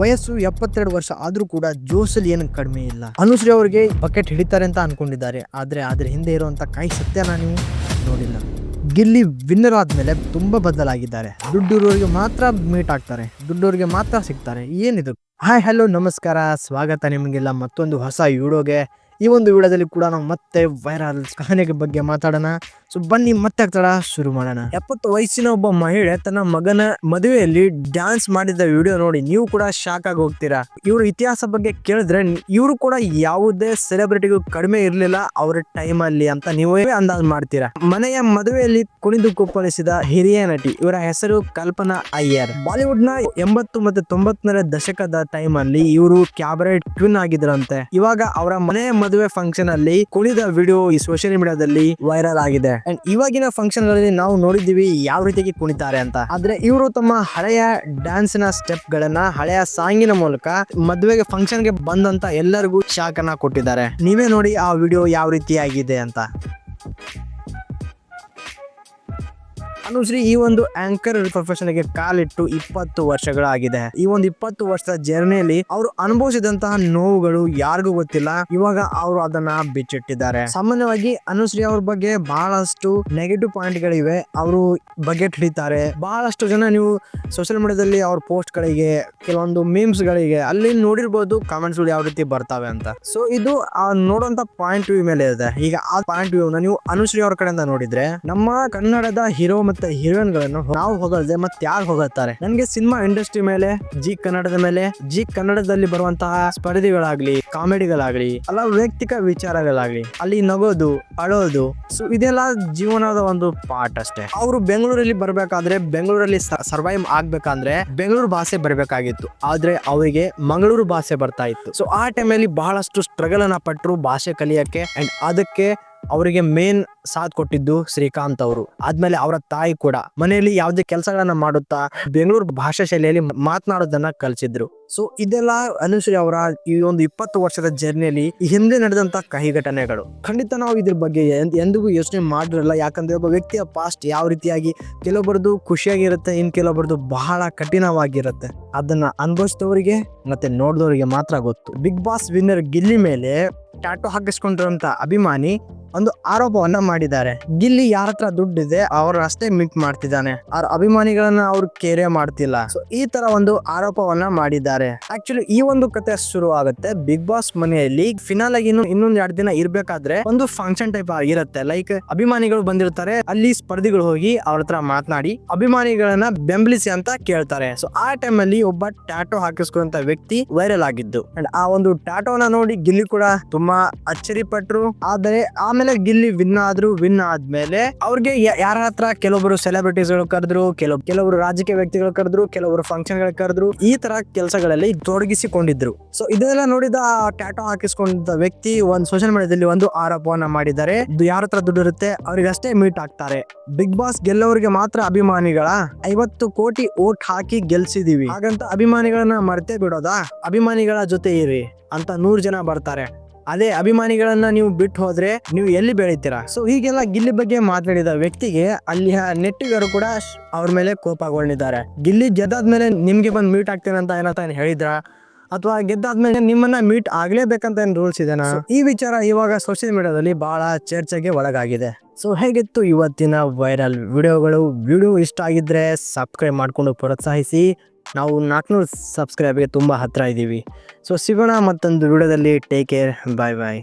ವಯಸ್ಸು ಎಪ್ಪತ್ತೆರಡು ವರ್ಷ ಆದ್ರೂ ಕೂಡ ಜೋಸಲ್ಲಿ ಏನು ಕಡಿಮೆ ಇಲ್ಲ. ಅನುಶ್ರೀ ಅವರಿಗೆ ಬಕೆಟ್ ಹಿಡಿತಾರೆ ಅಂತ ಅನ್ಕೊಂಡಿದ್ದಾರೆ. ಆದ್ರೆ ಅದ್ರ ಹಿಂದೆ ಇರುವಂತ ಕೈ ಸತ್ಯನ ನೀವು ನೋಡಿಲ್ಲ. ಗಿಲ್ಲಿ ವಿನ್ನರ್ ಆದ್ಮೇಲೆ ತುಂಬಾ ಬದಲಾಗಿದ್ದಾರೆ. ದುಡ್ಡಿರೋರಿಗೆ ಮಾತ್ರ ಮೀಟ್ ಆಗ್ತಾರೆ. ದುಡ್ಡೋರಿಗೆ ಮಾತ್ರ ಸಿಗ್ತಾರೆ. ಏನಿದು? ಹಾಯ್ ಹಲೋ ನಮಸ್ಕಾರ. ಸ್ವಾಗತ ನಿಮಗೆಲ್ಲ ಮತ್ತೊಂದು ಹೊಸ ವಿಡಿಯೋಗೆ ಈ ಒಂದು ವಿಡಿಯೋದಲ್ಲಿ ಕೂಡ ನಾವು ಮತ್ತೆ ವೈರಲ್ ಕಹನೆಗೆ ಬಗ್ಗೆ ಮಾತಾಡೋಣ. ಸೊ ಬನ್ನಿ ಮತ್ತೆ ತಡ ಶುರು ಮಾಡೋಣ. ಎಪ್ಪತ್ತು ವಯಸ್ಸಿನ ಒಬ್ಬ ಮಹಿಳೆ ತನ್ನ ಮಗನ ಮದುವೆಯಲ್ಲಿ ಡ್ಯಾನ್ಸ್ ಮಾಡಿದ ವಿಡಿಯೋ ನೋಡಿ ನೀವು ಕೂಡ ಶಾಕ್ ಆಗಿ ಹೋಗ್ತೀರಾ. ಇವರು ಇತಿಹಾಸ ಬಗ್ಗೆ ಕೇಳಿದ್ರೆ ಇವರು ಕೂಡ ಯಾವುದೇ ಸೆಲೆಬ್ರಿಟಿಗೂ ಕಡಿಮೆ ಇರಲಿಲ್ಲ, ಅವರ ಟೈಮ್ ಅಲ್ಲಿ ಅಂತ ನೀವೇ ಅಂದಾಜ್ ಮಾಡ್ತೀರಾ? ಮನೆಯ ಮದುವೆಯಲ್ಲಿ ಕುಣಿದು ಕುಪ್ಪಳಿಸಿದ ಹಿರಿಯ ನಟಿ, ಇವರ ಹೆಸರು ಕಲ್ಪನಾ ಅಯ್ಯರ್. ಬಾಲಿವುಡ್ನ ಎಂಬತ್ತು ಮತ್ತೆ ತೊಂಬತ್ತನೇ ದಶಕದ ಟೈಮ್ ಅಲ್ಲಿ ಇವರು ಕ್ಯಾಬರೆಟ್ ಟ್ವಿನ್ ಆಗಿದ್ರಂತೆ. ಇವಾಗ ಅವರ ಮನೆಯ ಮದುವೆ ಫಂಕ್ಷನ್ ಅಲ್ಲಿ ಕುಣಿದ ವಿಡಿಯೋ ಈ ಸೋಷಿಯಲ್ ಮೀಡಿಯಾದಲ್ಲಿ ವೈರಲ್ ಆಗಿದೆ. ಅಂಡ್ ಇವಾಗಿನ ಫಂಕ್ಷನ್ಗಳಲ್ಲಿ ನಾವು ನೋಡಿದೀವಿ ಯಾವ ರೀತಿಯಾಗಿ ಕುಣಿತಾರೆ ಅಂತ. ಆದ್ರೆ ಇವರು ತಮ್ಮ ಹಳೆಯ ಡ್ಯಾನ್ಸ್ನ ಸ್ಟೆಪ್ ಗಳನ್ನ, ಹಳೆಯ ಸಾಂಗಿನ ಮೂಲಕ ಮದುವೆಗೆ ಫಂಕ್ಷನ್ಗೆ ಬಂದಂತ ಎಲ್ಲರಿಗೂ ಶಾಕ್ ಅನ್ನ ಕೊಟ್ಟಿದ್ದಾರೆ. ನೀವೇ ನೋಡಿ ಆ ವಿಡಿಯೋ ಯಾವ ರೀತಿಯಾಗಿದೆ ಅಂತ. ಅನುಶ್ರೀ ಈ ಒಂದು ಆಂಕರ್ ಪ್ರೊಫೆಷನ್ಗೆ ಕಾಲಿಟ್ಟು ಇಪ್ಪತ್ತು ವರ್ಷಗಳಾಗಿದೆ. ಈ ಒಂದು ಇಪ್ಪತ್ತು ವರ್ಷದ ಜರ್ನಿಯಲ್ಲಿ ಅವರು ಅನುಭವಿಸಿದಂತಹ ನೋವುಗಳು ಯಾರಿಗೂ ಗೊತ್ತಿಲ್ಲ. ಇವಾಗ ಅವರು ಅದನ್ನ ಬಿಚ್ಚಿಟ್ಟಿದ್ದಾರೆ. ಸಾಮಾನ್ಯವಾಗಿ ಅನುಶ್ರೀ ಅವ್ರ ಬಗ್ಗೆ ಬಹಳಷ್ಟು ನೆಗೆಟಿವ್ ಪಾಯಿಂಟ್ ಗಳಿವೆ. ಅವರು ಬಗೆಟ್ ಹಿಡಿತಾರೆ ಬಹಳಷ್ಟು ಜನ ನೀವು ಸೋಷಿಯಲ್ ಮೀಡಿಯಾದಲ್ಲಿ ಅವ್ರ ಪೋಸ್ಟ್ ಗಳಿಗೆ, ಕೆಲವೊಂದು ಮೀಮ್ಸ್ ಗಳಿಗೆ ಅಲ್ಲಿ ನೋಡಿರ್ಬೋದು ಕಾಮೆಂಟ್ಸ್ಗಳು ಯಾವ ರೀತಿ ಬರ್ತಾವೆ ಅಂತ. ಸೊ ಇದು ಆ ನೋಡುವಂತ ಪಾಯಿಂಟ್ ವ್ಯೂ ಮೇಲೆ ಇದೆ. ಈಗ ಆ ಪಾಯಿಂಟ್ ವ್ಯೂ ನೀವು ಅನುಶ್ರೀ ಅವ್ರ ಕಡೆಯಿಂದ ನೋಡಿದ್ರೆ, ನಮ್ಮ ಕನ್ನಡದ ಹೀರೋ ಮತ್ತೆ ಹೀರೋಯಿನ್ಗಳನ್ನು ನಾವು ಹೊಗಳ್ದೆ ಮತ್ತೆ ಯಾರು ಹೋಗುತ್ತಾರೆ ನನಗೆ ಸಿನಿಮಾ ಇಂಡಸ್ಟ್ರಿ ಮೇಲೆ, ಜಿ ಕನ್ನಡದ ಮೇಲೆ, ಜಿ ಕನ್ನಡದಲ್ಲಿ ಬರುವಂತಹ ಸ್ಪರ್ಧೆಗಳಾಗ್ಲಿ, ಕಾಮಿಡಿಗಳಾಗ್ಲಿ ಅಲ್ಲ ವೈಯಕ್ತಿಕ ವಿಚಾರಗಳಾಗ್ಲಿ, ಅಲ್ಲಿ ನಗೋದು, ಅಳೋದು, ಸೊ ಇದೆಲ್ಲ ಜೀವನದ ಒಂದು ಪಾರ್ಟ್ ಅಷ್ಟೇ. ಅವರು ಬೆಂಗಳೂರಲ್ಲಿ ಬರಬೇಕಾದ್ರೆ, ಬೆಂಗಳೂರಲ್ಲಿ ಸರ್ವೈವ್ ಆಗ್ಬೇಕಂದ್ರೆ ಬೆಂಗಳೂರು ಭಾಷೆ ಬರಬೇಕಾಗಿತ್ತು. ಆದ್ರೆ ಅವರಿಗೆ ಮಂಗಳೂರು ಭಾಷೆ ಬರ್ತಾ ಇತ್ತು. ಸೊ ಆ ಟೈಮಲ್ಲಿ ಬಹಳಷ್ಟು ಸ್ಟ್ರಗಲ್ ಅನ್ನ ಪಟ್ಟರು ಭಾಷೆ ಕಲಿಯಕ್ಕೆ ಅಂಡ್ ಅದಕ್ಕೆ ಅವರಿಗೆ ಮೇನ್ ಸಾಥ್ ಕೊಟ್ಟಿದ್ದು ಶ್ರೀಕಾಂತ್ ಅವರು. ಆದ್ಮೇಲೆ ಅವರ ತಾಯಿ ಕೂಡ. ಮನೆಯಲ್ಲಿ ಯಾವುದೇ ಕೆಲಸಗಳನ್ನ ಮಾಡುತ್ತಾ ಬೆಂಗಳೂರು ಭಾಷಾ ಶೈಲಿಯಲ್ಲಿ ಮಾತನಾಡೋದನ್ನ ಕಲಿಸಿದ್ರು. ಸೊ ಇದೆಲ್ಲ ಅನುಶ್ರೀ ಅವರ ಈ ಒಂದು ಇಪ್ಪತ್ತು ವರ್ಷದ ಜರ್ನಿಯಲ್ಲಿ ಹಿಂದೆ ನಡೆದಂತ ಕಹಿ ಘಟನೆಗಳು ಖಂಡಿತ ನಾವು ಇದ್ರ ಬಗ್ಗೆ ಎಂದ್- ಎಂದಿಗೂ ಯೋಚನೆ ಮಾಡಿರಲ್ಲ. ಯಾಕಂದ್ರೆ ಒಬ್ಬ ವ್ಯಕ್ತಿಯ ಪಾಸ್ಟ್ ಯಾವ ರೀತಿಯಾಗಿ ಕೆಲವೊಬ್ಬರದು ಖುಷಿಯಾಗಿರುತ್ತೆ, ಇನ್ ಕೆಲವೊಬ್ಬರದು ಬಹಳ ಕಠಿಣವಾಗಿರುತ್ತೆ. ಅದನ್ನ ಅನುಭವಿಸಿದವರಿಗೆ ಮತ್ತೆ ನೋಡಿದವರಿಗೆ ಮಾತ್ರ ಗೊತ್ತು. ಬಿಗ್ ಬಾಸ್ ವಿನ್ನರ್ ಗಿಲ್ಲಿ ಮೇಲೆ ಟ್ಯಾಟೋ ಹಾಕಿಸ್ಕೊಂಡಿರುವಂತ ಅಭಿಮಾನಿ ಒಂದು ಆರೋಪವನ್ನ ಮಾಡಿದ್ದಾರೆ. ಗಿಲ್ಲಿ ಯಾರ ಹತ್ರ ದುಡ್ಡಿದೆ, ಅವ್ರ ಅಷ್ಟೇ ಮಿಟ್ ಮಾಡ್ತಿದ್ದಾನೆ. ಅವ್ರ ಅಭಿಮಾನಿಗಳನ್ನ ಅವ್ರು ಕೇರೆ ಮಾಡ್ತಿಲ್ಲ. ಸೊ ಈ ತರ ಒಂದು ಆರೋಪವನ್ನ ಮಾಡಿದ್ದಾರೆ. ಆಕ್ಚುಲಿ ಈ ಒಂದು ಕತೆ ಶುರು ಆಗುತ್ತೆ. ಬಿಗ್ ಬಾಸ್ ಮನೆಯಲ್ಲಿ ಫಿನಾಲ್ ಆಗಿ ಇನ್ನು ಇನ್ನೊಂದ್ ಎರಡು ದಿನ ಇರ್ಬೇಕಾದ್ರೆ ಒಂದು ಫಂಕ್ಷನ್ ಟೈಪ್ ಆಗಿರುತ್ತೆ. ಲೈಕ್ ಅಭಿಮಾನಿಗಳು ಬಂದಿರ್ತಾರೆ, ಅಲ್ಲಿ ಸ್ಪರ್ಧಿಗಳು ಹೋಗಿ ಅವ್ರ ಹತ್ರ ಮಾತನಾಡಿ ಅಭಿಮಾನಿಗಳನ್ನ ಬೆಂಬಲಿಸಿ ಅಂತ ಕೇಳ್ತಾರೆ. ಸೊ ಆ ಟೈಮ್ ಅಲ್ಲಿ ಒಬ್ಬ ಟ್ಯಾಟೋ ಹಾಕಿಸ್ಕೊಂತ ವ್ಯಕ್ತಿ ವೈರಲ್ ಆಗಿದ್ದು. ಅಂಡ್ ಆ ಒಂದು ಟ್ಯಾಟೋನ ನೋಡಿ ಗಿಲ್ಲಿ ಕೂಡ ತುಂಬಾ ಅಚ್ಚರಿ ಪಟ್ರು. ಆದರೆ, ಆಮೇಲೆ ಗಿಲ್ಲಿ ವಿನ್ ಆದ್ರು ವಿನ್ ಆದ್ಮೇಲೆ ಅವ್ರಿಗೆ ಯಾರ ಹತ್ರ ಕೆಲವೊಬ್ರು ಸೆಲೆಬ್ರಿಟೀಸ್ಗಳು ಕರೆದ್ರು, ಕೆಲವು, ಕೆಲವರು ರಾಜಕೀಯ ವ್ಯಕ್ತಿಗಳು ಕರೆದ್ರು, ಕೆಲವರು ಫಂಕ್ಷನ್ಗಳು ಕರೆದ್ರು, ಈ ತರ ಕೆಲಸಗಳಲ್ಲಿ ತೊಡಗಿಸಿಕೊಂಡಿದ್ರು. ಸೊ ಇದೆಲ್ಲ ನೋಡಿದ ಟ್ಯಾಟೋ ಹಾಕಿಸ್ಕೊಂಡಿದ್ದ ವ್ಯಕ್ತಿ ಒಂದು ಸೋಷಿಯಲ್ ಮೀಡಿಯಾದಲ್ಲಿ ಒಂದು ಆರೋಪವನ್ನ ಮಾಡಿದ್ದಾರೆ. ಯಾರ ಹತ್ರ ದುಡ್ಡು ಇರುತ್ತೆ? ಅವ್ರಿಗಷ್ಟೇ ಮೀಟ್ ಆಗ್ತಾರೆ. ಬಿಗ್ ಬಾಸ್ ಗೆಲ್ಲೋರಿಗೆ ಮಾತ್ರ ಅಭಿಮಾನಿಗಳ ಐವತ್ತು ಕೋಟಿ ಓಟ್ ಹಾಕಿ ಗೆಲ್ಸಿದೀವಿ. ಹಾಗಂತ ಅಭಿಮಾನಿಗಳನ್ನ ಮರೆತೇ ಬಿಡೋದಾ? ಅಭಿಮಾನಿಗಳ ಜೊತೆ ಇರಿ ಅಂತ ನೂರ್ ಜನ ಬರ್ತಾರೆ. ಅದೇ ಅಭಿಮಾನಿಗಳನ್ನ ನೀವು ಬಿಟ್ಟು ಹೋದ್ರೆ ನೀವು ಎಲ್ಲಿ ಬೆಳಿತೀರಾ? ಸೊ ಹೀಗೆಲ್ಲ ಗಿಲ್ಲಿ ಬಗ್ಗೆ ಮಾತನಾಡಿದ ವ್ಯಕ್ತಿಗೆ ಅಲ್ಲಿಯ ನೆಟ್ಟಿಗರು ಕೂಡ ಅವ್ರ ಮೇಲೆ ಕೋಪಗೊಂಡಿದ್ದಾರೆ ಗಿಲ್ಲಿ ಗೆದ್ದಾದ್ಮೇಲೆ ನಿಮ್ಗೆ ಬಂದು ಮೀಟ್ ಆಗ್ತೇನೆ ಅಂತ ಏನಂತ ಹೇಳಿದ್ರಾ ಹೇಳಿದ್ರ? ಅಥವಾ ಗೆದ್ದಾದ್ಮೇಲೆ ನಿಮ್ಮನ್ನ ಮೀಟ್ ಆಗ್ಲೇಬೇಕಂತ ಏನು ರೂಲ್ಸ್ ಇದೆ ಈ ವಿಚಾರ ಇವಾಗ ಸೋಷಿಯಲ್ ಮೀಡಿಯಾದಲ್ಲಿ ಬಹಳ ಚರ್ಚೆಗೆ ಒಳಗಾಗಿದೆ. ಸೊ ಹೇಗಿತ್ತು ಇವತ್ತಿನ ವೈರಲ್ ವಿಡಿಯೋಗಳು? ವಿಡಿಯೋ ಇಷ್ಟ ಆಗಿದ್ರೆ ಸಬ್ಸ್ಕ್ರೈಬ್ ಮಾಡ್ಕೊಂಡು ಪ್ರೋತ್ಸಾಹಿಸಿ. ನಾವು ನಾಲ್ಕುನೂರು ಸಬ್ಸ್ಕ್ರೈಬ್ಗೆ ತುಂಬ ಹತ್ತಿರ ಇದ್ದೀವಿ ಸೊ ಸಿಗೋಣ ಮತ್ತೊಂದು ವಿಡಿಯೋದಲ್ಲಿ ಟೇಕ್ ಕೇರ್ ಬಾಯ್ ಬಾಯ್